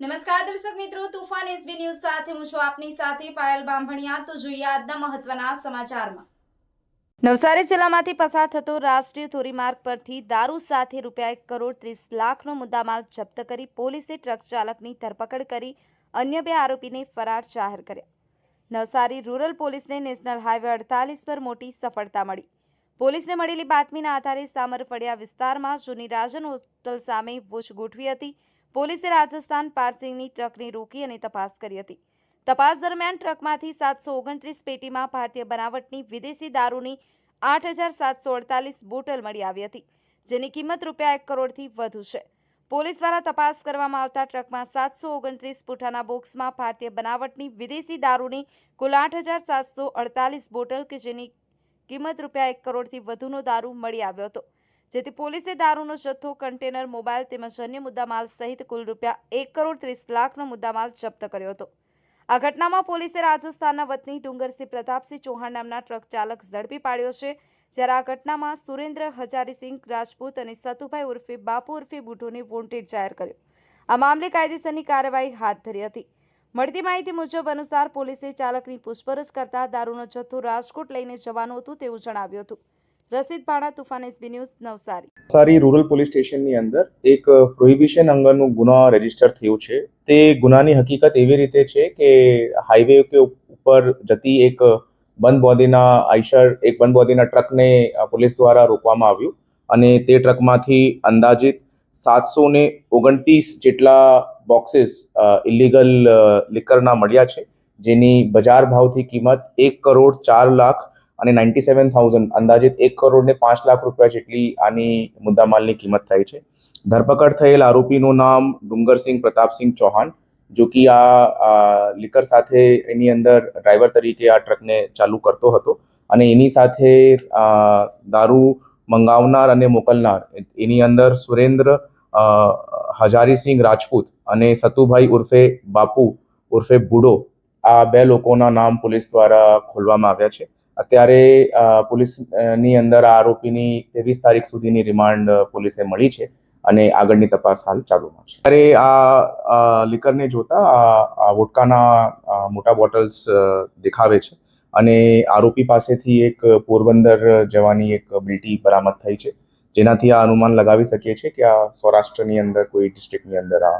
નમસ્કાર દર્શક મિત્રો, તુફાન એસબી ન્યૂઝ સાથે હું છું આપની સાથે પાયલ બાંભણિયા. તો જોઈએ આજના મહત્વના સમાચારમાં. નવસારી જિલ્લામાંથી પસાર થતો રાષ્ટ્રીય ધોરીમાર્ગ પરથી દારૂ સાથે રૂપિયા એક કરોડ ત્રીસ લાખનો મુદ્દામાલ જપ્ત કરી પોલીસે ટ્રક ચાલકની ધરપકડ કરી અન્ય બે આરોપીને ફરાર જાહેર કર્યા. નવસારી રૂરલ પોલીસને નેશનલ હાઈવે અડતાલીસ પર મોટી સફળતા મળી. પોલીસને મળેલી બાતમીના આધારે સામરફળિયા વિસ્તારમાં જૂની રાજન હોસ્ટેલ સામે વોચ ગોઠવી હતી. પોલીસે રાજસ્થાન પાર્સિંગની ટ્રકને રોકી અને તપાસ કરી હતી. તપાસ દરમિયાન ટ્રકમાંથી સાતસો ઓગણત્રીસ પેટીમાં ભારતીય બનાવટની વિદેશી દારૂની આઠ હજાર સાતસો અડતાલીસ બોટલ મળી આવી હતી, જેની કિંમત રૂપિયા એક કરોડથી વધુ છે. પોલીસ દ્વારા તપાસ કરવામાં આવતા ટ્રકમાં સાતસો ઓગણત્રીસ પૂઠાના બોક્સમાં ભારતીય બનાવટની વિદેશી દારૂની કુલ આઠ હજાર સાતસો અડતાલીસ બોટલ કે જેની કિંમત રૂપિયા એક કરોડથી વધુનો દારૂ મળી આવ્યો હતો. જેથી પોલીસે દારૂનો જથ્થો, કન્ટેનર, મોબાઈલ તેમજ અન્ય મુદ્દામાલ સહિત કુલ રૂપિયા એક કરોડ ત્રીસ લાખનો મુદ્દામાલ જપ્ત કર્યો હતો. આ ઘટનામાં પોલીસે રાજસ્થાનના વતની ડુંગરસિંહ પ્રતાપસિંહ ચૌહાણ નામના ટ્રક ચાલક ઝડપી પાડ્યો છે. જ્યારે આ ઘટનામાં સુરેન્દ્ર હજારીસિંહ રાજપૂત અને સતુભાઈ ઉર્ફે બાપુ ઉર્ફે બુઢોને વોન્ટેડ જાહેર કર્યો. આ મામલે કાયદેસરની કાર્યવાહી હાથ ધરી હતી. મળતી માહિતી મુજબ અનુસાર પોલીસે ચાલકની પૂછપરછ કરતા દારૂનો જથ્થો રાજકોટ લઈને જવાનું હતું તેવું જણાવ્યું હતું. Rashid Bhana Tufan SB news, Navsari. સારી રૂરલ પોલીસ સ્ટેશનની અંદર એક પ્રોહિબિશન અંગેનું ગુનો રજિસ્ટર થયું છે. તે ગુનાની હકીકત એવી રીતે છે કે હાઈવે કે ઉપર જતી એક બંધ બોડીના આઈશર, એક બંધ બોડીના ટ્રકને પોલીસ દ્વારા રોકવામાં આવ્યું અને તે ટ્રકમાંથી અંદાજિત સાતસો ને ઓગણત્રીસ જેટલા બોક્સેસ ઇલીગલ લિકરના મળ્યા છે, જેની બજાર ભાવથી કિંમત એક કરોડ ચાર લાખ અને નાઇન્ટી સેવન થાઉઝન્ડ અંદાજિત એક કરોડ ને પાંચ લાખ રૂપિયા જેટલી આની મુદ્દામાલની કિંમત થાય છે. ધરપકડ થયેલ આરોપીનું નામ ડુંગરસિંહ પ્રતાપસિંહ ચૌહાણ, જો કે આ લિકર સાથે એની અંદર ડ્રાઈવર તરીકે આ ટ્રકને ચાલુ કરતો હતો અને એની સાથે દારૂ મંગાવનાર અને મોકલનાર, એની અંદર સુરેન્દ્ર હજારીસિંહ રાજપૂત અને સતુભાઈ ઉર્ફે બાપુ ઉર્ફે બુડો આ બે લોકોના નામ પોલીસ દ્વારા ખોલવામાં આવ્યા છે. અત્યારે પોલીસની અંદર આ આરોપીની ત્રેવીસ તારીખ સુધીની રિમાન્ડ પોલીસે મળી છે અને આગળની તપાસ હાલ ચાલુમાં છે. ત્યારે આ લિકરને જોતા આ આ મોટા બોટલ્સ દેખાવે છે અને આરોપી પાસેથી એક પોરબંદર જવાની એક બિલ્ટી બરામદ થઈ છે. જેનાથી આ અનુમાન લગાવી શકીએ છીએ કે આ સૌરાષ્ટ્રની અંદર કોઈ ડિસ્ટ્રિક્ટની અંદર આ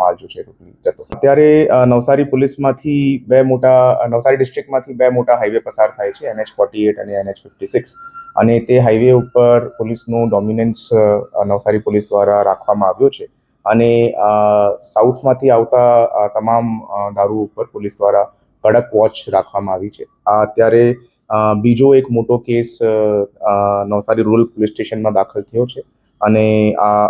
માલ જો છે જતો. અત્યારે નવસારી પોલીસમાંથી બે મોટા નવસારી ડિસ્ટ્રિક્ટમાંથી બે મોટા હાઈવે પસાર થાય છે, એનએચ ફોર્ટી એટ અને એનએચ ફિફ્ટી સિક્સ અને તે હાઈવે ઉપર પોલીસનું ડોમિનન્સ નવસારી પોલીસ દ્વારા રાખવામાં આવ્યો છે. અને સાઉથમાંથી આવતા તમામ દારૂ ઉપર પોલીસ દ્વારા કડક વોચ રાખવામાં આવી છે. આ અત્યારે બીજો એક મોટો કેસ નવસારી રૂરલ પોલીસ સ્ટેશનમાં દાખલ થયો છે અને આ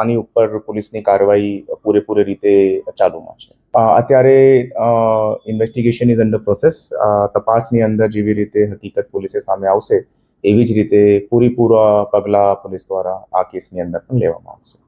આની ઉપર પોલીસની કાર્યવાહી પૂરેપૂરી રીતે ચાલુમાં છે. અત્યારે ઇન્વેસ્ટિગેશન ઇઝ અંડર પ્રોસેસ તપાસની અંદર જેવી રીતે હકીકત પોલીસે સામે આવશે એવી જ રીતે પૂરીપૂરા પગલાં પોલીસ દ્વારા આ કેસની અંદર પણ લેવામાં આવશે.